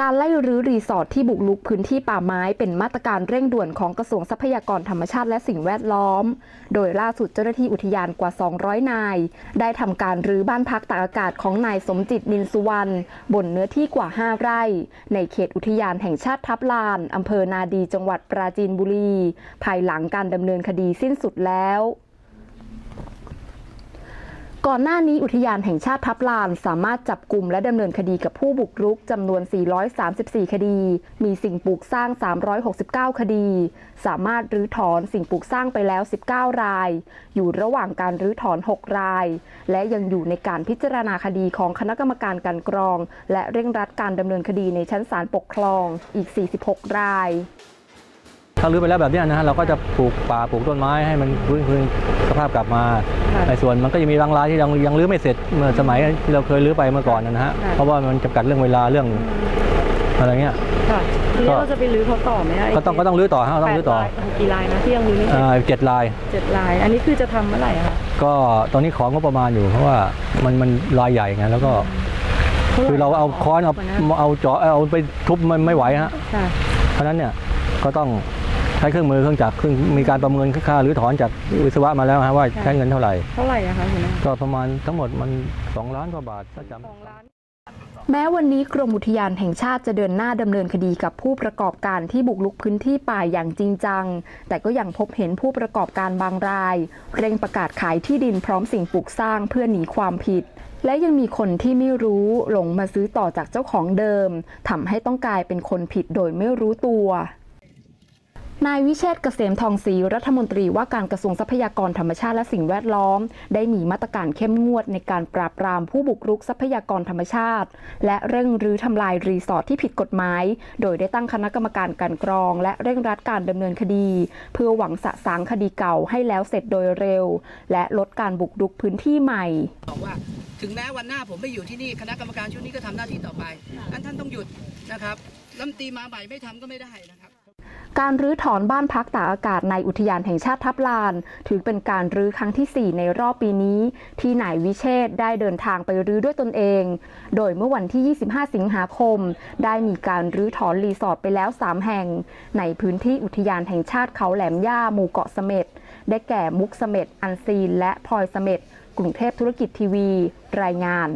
การไล่รื้อรีสอร์ทที่บุกลุกพื้นที่ป่าไม้เป็นมาตรการเร่งด่วนของกระทรวงทรัพยากรธรรมชาติและสิ่งแวดล้อม โดยล่าสุดเจ้าหน้าที่อุทยานกว่า 200 นาย ได้ทำการรื้อบ้านพักตากอากาศของนายสมจิตนินสุวรรณบนเนื้อที่กว่า 5 ไร่ ในเขตอุทยานแห่งชาติทับลานอำเภอนาดีจังหวัดปราจีนบุรี ภายหลังการดำเนินคดีสิ้นสุดแล้ว ก่อนหน้านี้อุทยานแห่งชาติทับลานสามารถจับกลุ่มและดำเนินคดีกับผู้บุกรุกจำนวน 434 คดี มีสิ่งปลูกสร้าง 369 คดี สามารถรื้อถอนสิ่งปลูกสร้างไปแล้ว 19 ราย อยู่ระหว่างการรื้อถอน 6 ราย และยังอยู่ในการพิจารณาคดีของคณะกรรมการการกรอง และเร่งรัดการดำเนินคดีในชั้นศาลปกครองอีก 46 ราย ถ้ารื้อไปแล้วแบบเนี้ยนะฮะเราก็จะปลูกป่าปลูกต้นไม้ให้มันฟื้นคืนสภาพกลับมาค่ะในส่วนมันก็จะมีบางรายที่ยังยังรื้อไม่เสร็จเมื่อสมัยที่เราเคยรื้อไปเมื่อก่อนนะฮะค่ะเพราะว่ามันจำกัดเรื่องเวลาเรื่องอะไรเงี้ยค่ะทีก็นี้เราจะไปรื้อเขาต่อไหมคะก็ต้องก็ต้องรื้อต่อฮะต้องรื้อต่อแปดลายกี่ลายนะที่ยังรื้อไม่เสร็จอ่าเจ็ดลายเจ็ดลาย อันนี้คือจะทำเมื่อไหร่อะคะก็ตอนนี้ของงบประมาณอยู่เพราะว่ามันมันรายใหญ่ไงแล้วก็ คือเราเอาค้อนเอาเอาเจาะเอาไปทุบมันไม่ไหวฮะค่ะเพราะฉะนั้นเนี่ยก็ต้องใช้เครื่องมือเครื่องจักรเครื่องมีการประเมินค่าหรือถอนจากวิศวะมาแล้วฮะว่าใช้เงินเท่าไหร่เท่าไหร่อะคะคุณแม่ก็ประมาณทั้งหมดมัน 2 ล้านกว่าบาทถ้าจำสองล้านแม้วันนี้กรมอุทยานแห่งชาติจะเดินหน้าดำเนินคดีกับผู้ประกอบการที่บุกลุกพื้นที่ป่าอย่างจริงจัง แต่ก็ยังพบเห็นผู้ประกอบการบางราย เร่งประกาศขายที่ดินพร้อมสิ่งปลูกสร้างเพื่อหนีความผิด และยังมีคนที่ไม่รู้หลงมาซื้อต่อจากเจ้าของเดิมทำให้ต้องกลายเป็นคนผิดโดยไม่รู้ตัว นายวิเชษเกษมทองศรีรัฐมนตรีว่าการกระทรวงทรัพยากรธรรมชาติและสิ่งแวดล้อม ได้มีมาตรการเข้มงวดในการปราบปรามผู้บุกรุกทรัพยากรธรรมชาติ และเร่งรื้อทำลายรีสอร์ทที่ผิดกฎหมาย โดยได้ตั้งคณะกรรมการกลันกรอง และเร่งรัดการดำเนินคดี เพื่อหวังสะสางคดีเก่าให้แล้วเสร็จโดยเร็ว และลดการบุกรุกพื้นที่ใหม่บอกว่าถึงแม้วันหน้าผมไม่อยู่ที่นี่คณะกรรมการชุดนี้ก็ทำหน้าที่ต่อไปนั้นท่านต้องหยุดนะครับรัฐมนตรีมาใหม่ไม่ทำก็ไม่ได้นะครับ การรื้อถอนบ้านพักตากอากาศในอุทยานแห่งชาติทับลาน ถือเป็นการรื้อครั้งที่ 4 ในรอบปีนี้ ที่นายวิเชษได้เดินทางไปรื้อด้วยตนเอง โดยเมื่อวันที่ 25 สิงหาคม ได้มีการรื้อถอนรีสอร์ทไปแล้ว 3 แห่ง ในพื้นที่อุทยานแห่งชาติเขาแหลมย่าหมู่เกาะเสม็ดได้แก่มุกเสม็ดอันซีน และพลอยเสม็ดกรุงเทพธุรกิจทีวี รายงาน